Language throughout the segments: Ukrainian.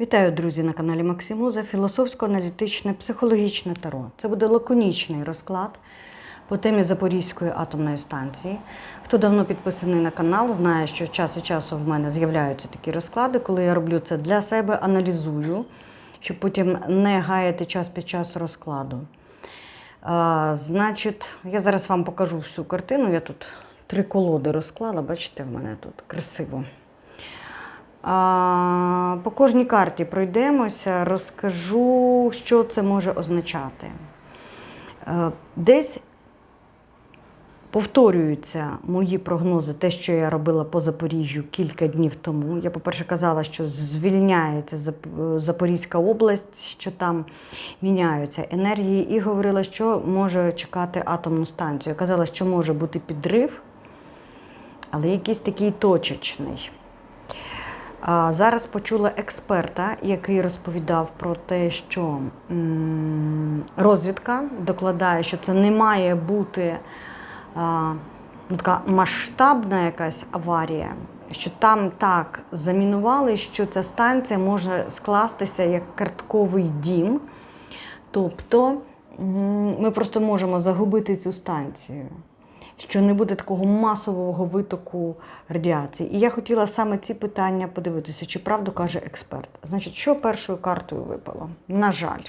Вітаю, друзі, на каналі Максимуза. Філософсько-аналітичне психологічне таро. Це буде лаконічний розклад по темі Запорізької атомної станції. Хто давно підписаний на канал, знає, що час від часу в мене з'являються такі розклади, коли я роблю це для себе, аналізую, щоб потім не гаяти час під час розкладу. А, значить, я зараз вам покажу всю картину. Я тут три колоди розклала, бачите, в мене тут красиво. По кожній карті пройдемося, розкажу, що це може означати. Е, Десь повторюються мої прогнози, те, що я робила по Запоріжжю кілька днів тому. Я, по-перше, казала, що звільняється Запорізька область, що там міняються енергії, і говорила, що може чекати атомну станцію. Я казала, що може бути підрив, але якийсь такий точечний. Зараз почула експерта, який розповідав про те, що розвідка докладає, що це не має бути ну, така масштабна якась аварія, що там так замінували, що ця станція може скластися як картковий дім. Тобто ми просто можемо загубити цю станцію що не буде такого масового витоку радіації. І я хотіла саме ці питання подивитися, чи правду каже експерт. Значить, що першою картою випало? На жаль.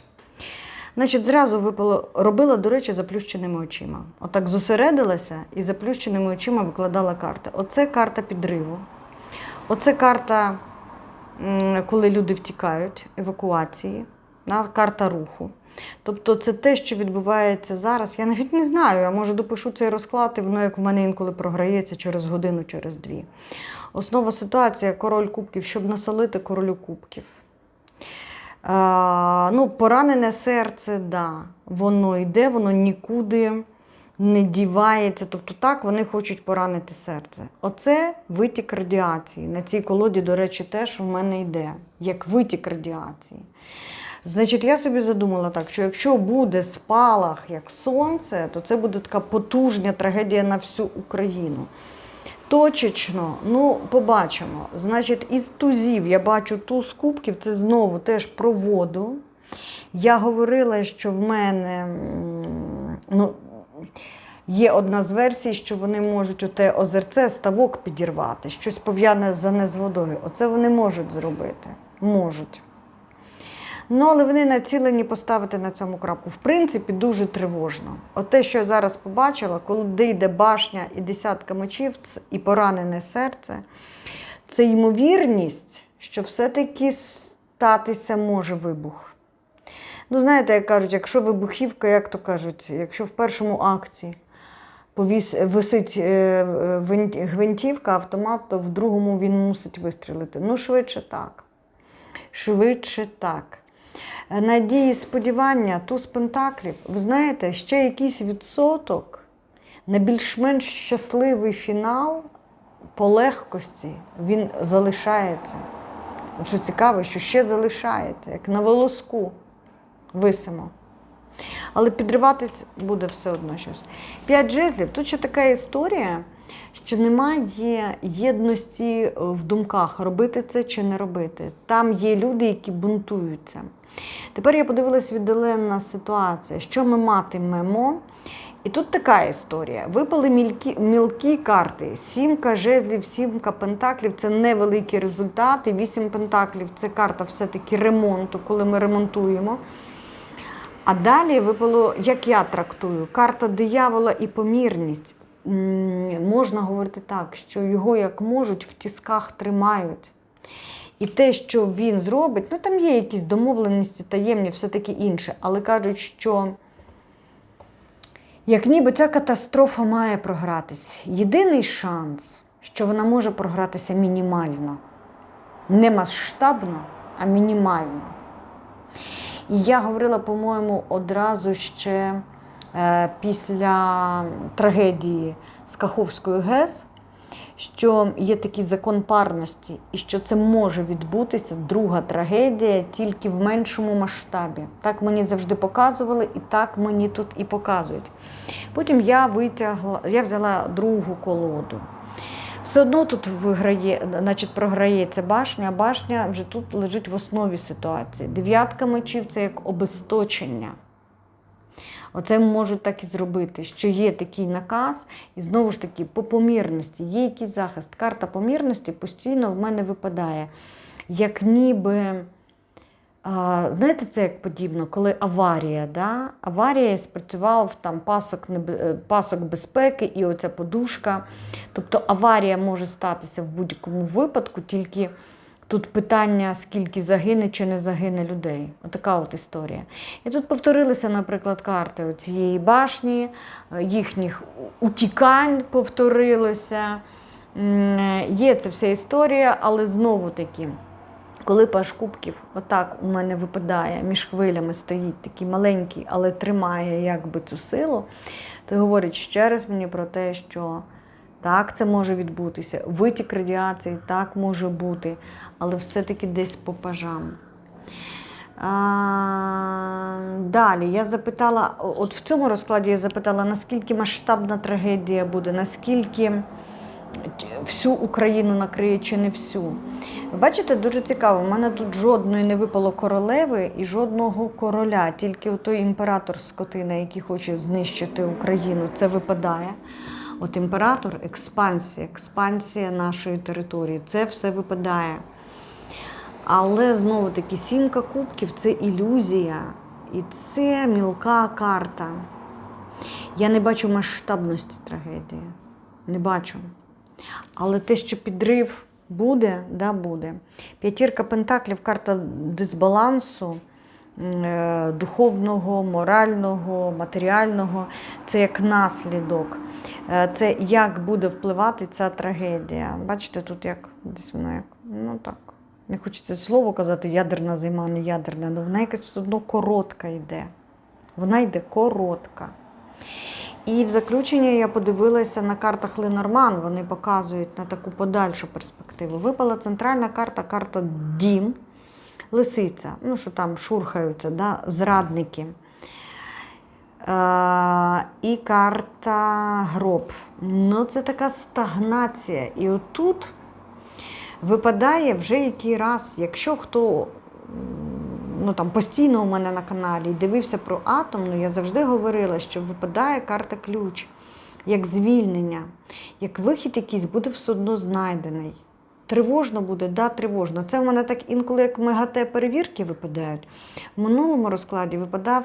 Значить, зразу випало, робила, до речі, заплющеними очима. Отак зосередилася і заплющеними очима викладала карти. Оце карта підриву. Оце карта, коли люди втікають, евакуації, карта руху. Тобто це те, що відбувається зараз. Я навіть не знаю. Я може допишу цей розклад, і воно як в мене інколи програється через годину, через дві. Основа ситуації король кубків, щоб насолити королю кубків. А, ну, поранене серце, да, воно йде, воно нікуди не дівається. Тобто так вони хочуть поранити серце. Оце витік радіації. На цій колоді, до речі, теж в мене йде, як витік радіації. Значить, я собі задумала так, що якщо буде спалах як сонце, то це буде така потужна трагедія на всю Україну. Точечно, ну, побачимо. Значить, із тузів я бачу туз кубків, це знову теж про воду. Я говорила, що в мене ну, є одна з версій, що вони можуть оте озерце, ставок підірвати, щось пов'язане з водою. Оце вони можуть зробити. Можуть. Ну, але вони націлені поставити на цьому крапку. В принципі, дуже тривожно. От те, що я зараз побачила, коли йде башня і десятка мечів, і поранене серце, це ймовірність, що все-таки статися може вибух. Ну, знаєте, як кажуть, якщо вибухівка, як то кажуть, якщо в першому акті повіс, висить е, гвинтівка, автомат, то в другому він мусить вистрілити. Ну, швидше так. Швидше так. Надії, сподівання, туз пентаклів. Ви знаєте, ще якийсь відсоток на більш-менш щасливий фінал по легкості він залишається. Що цікаво, що ще залишається, як на волоску висимо. Але підриватись буде все одно щось. П'ять жезлів. Тут ще така історія, що немає єдності в думках, робити це чи не робити. Там є люди, які бунтуються. Тепер я подивилась віддалена ситуація, що ми матимемо. І тут така історія. Випали мілкі, мілкі карти. Сімка жезлів, сімка пентаклів це невеликі результати. Вісім пентаклів це карта все-таки ремонту, коли ми ремонтуємо. А далі випало, як я трактую, карта диявола і помірність. Можна говорити так, що його як можуть в тісках тримають. І те, що він зробить, ну там є якісь домовленості, таємні, все таке інше. Але кажуть, що як ніби ця катастрофа має програтись. Єдиний шанс, що вона може програтися мінімально. Не масштабно, а мінімально. І я говорила, по-моєму, одразу ще після трагедії з Каховською ГЕС, що є такий закон парності, і що це може відбутися друга трагедія тільки в меншому масштабі. Так мені завжди показували, і так мені тут і показують. Потім я витягла, я взяла другу колоду. Все одно тут виграє, значить, програється башня, а башня вже тут лежить в основі ситуації. Дев'ятка мечів це як обесточення. Оце можуть так і зробити, що є такий наказ, і знову ж таки, по помірності, є якийсь захист. Карта помірності постійно в мене випадає. Як ніби, а, знаєте, це як подібно, коли аварія, да? аварія спрацював там пасок, е, пасок безпеки і оця подушка. Тобто аварія може статися в будь-якому випадку, тільки тут питання, скільки загине чи не загине людей. Отака от історія. І тут повторилися, наприклад, карти цієї башні, е, їхніх утікань повторилося. Е, Є це вся історія, але знову таки. Коли паш кубків отак у мене випадає, між хвилями стоїть такий маленький, але тримає якби цю силу, то говорить ще раз мені про те, що так, це може відбутися. Витік радіації так може бути, але все-таки десь по пажам. А, далі я запитала, от в цьому розкладі я запитала, наскільки масштабна трагедія буде, наскільки всю Україну накриє чи не всю. Бачите, дуже цікаво. У мене тут жодної не випало королеви і жодного короля, тільки той імператор скотина, який хоче знищити Україну, це випадає. От імператор, експансія, експансія нашої території, це все випадає. Але знову таки сімка кубків це ілюзія. І це мілка карта. Я не бачу масштабності трагедії. Не бачу. Але те, що підрив буде, да, буде. П'ятірка пентаклів карта дисбалансу духовного, морального, матеріального. Це як наслідок. Е, Це як буде впливати ця трагедія. Бачите, тут як десь воно як. Ну так. Не хочеться слово казати ядерна зима, не ядерна, але вона якась все одно коротка йде. Вона йде коротка. І в заключення я подивилася на картах Ленорман, вони показують на таку подальшу перспективу. Випала центральна карта, карта Дім, лисиця, ну що там шурхаються, да? зрадники. Е, і карта гроб. Ну, це така стагнація. І отут випадає вже який раз, якщо хто ну, там, постійно у мене на каналі дивився про атомну, я завжди говорила, що випадає карта ключ, як звільнення, як вихід якийсь буде все одно знайдений. Тривожно буде, да, тривожно. Це в мене так інколи як МГТ перевірки випадають. В минулому розкладі випадав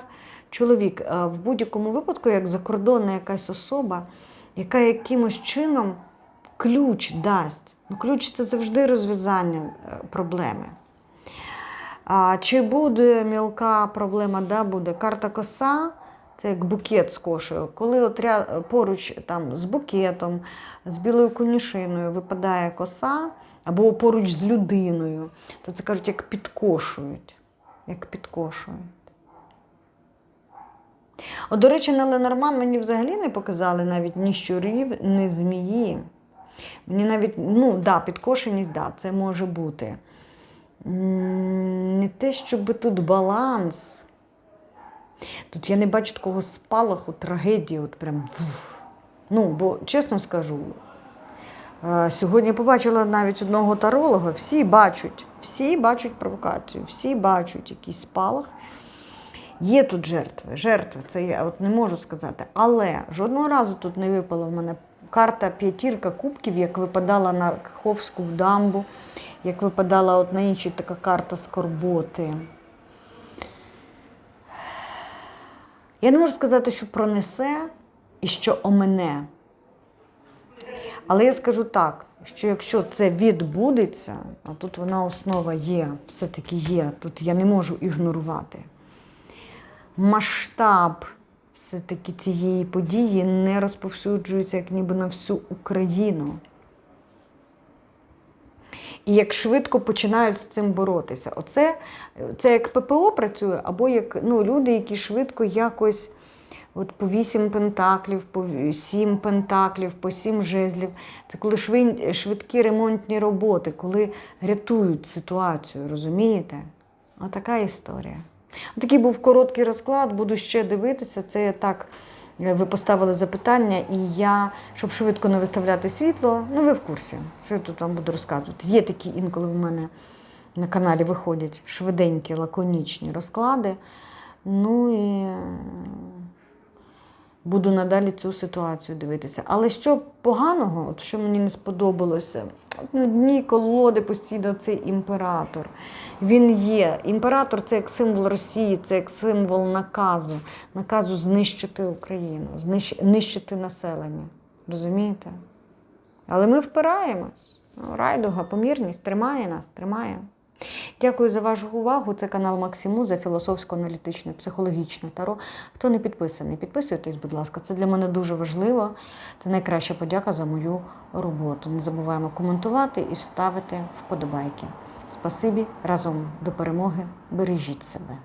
чоловік Е, в будь-якому випадку, як закордонна якась особа, яка якимось чином ключ дасть. Ну, ключ це завжди розв'язання е, проблеми. А, чи буде мілка проблема, да, буде карта коса, це як букет з кошею. Коли от ря- поруч там, з букетом, з білою конюшиною випадає коса, або поруч з людиною, то це кажуть, як підкошують. Як підкошують. От, до речі, на Ленорман мені взагалі не показали навіть ні щурів, ні змії. Мені навіть, ну, да, підкошеність, да, це може бути. Не те, щоб тут баланс. Тут я не бачу такого спалаху, трагедії, от прям. Ну, бо чесно скажу, сьогодні я побачила навіть одного таролога, всі бачать, всі бачать провокацію, всі бачать якийсь спалах. Є тут жертви, жертви, це я от не можу сказати. Але жодного разу тут не випала в мене карта п'ятірка кубків, як випадала на Каховську дамбу, як випадала от на іншій така карта скорботи. Я не можу сказати, що пронесе і що омене. Але я скажу так, що якщо це відбудеться, а тут вона основа є, все-таки є, тут я не можу ігнорувати. Масштаб все-таки цієї події не розповсюджується як ніби на всю Україну. І як швидко починають з цим боротися. Оце це як ППО працює, або як ну, люди, які швидко якось от по вісім пентаклів, по сім пентаклів, по сім жезлів. Це коли швидкі ремонтні роботи, коли рятують ситуацію, розумієте? Отака історія. Такий був короткий розклад, буду ще дивитися. Це я так е, ви поставили запитання, і я, щоб швидко не виставляти світло, ну ви в курсі, що я тут вам буду розказувати. Є такі інколи в мене на каналі виходять швиденькі, лаконічні розклади. Ну і буду надалі цю ситуацію дивитися. Але що поганого, от що мені не сподобалося, от на дні колоди постійно цей імператор. Він є. Імператор це як символ Росії, це як символ наказу, наказу знищити Україну, знищ- нищити населення. Розумієте? Але ми впираємось. Райдуга, помірність тримає нас, тримає. Дякую за вашу увагу. Це канал Максиму за філософсько-аналітичне, психологічне таро. Хто не підписаний, підписуйтесь, будь ласка. Це для мене дуже важливо. Це найкраща подяка за мою роботу. Не забуваємо коментувати і ставити вподобайки. Спасибі разом до перемоги. Бережіть себе.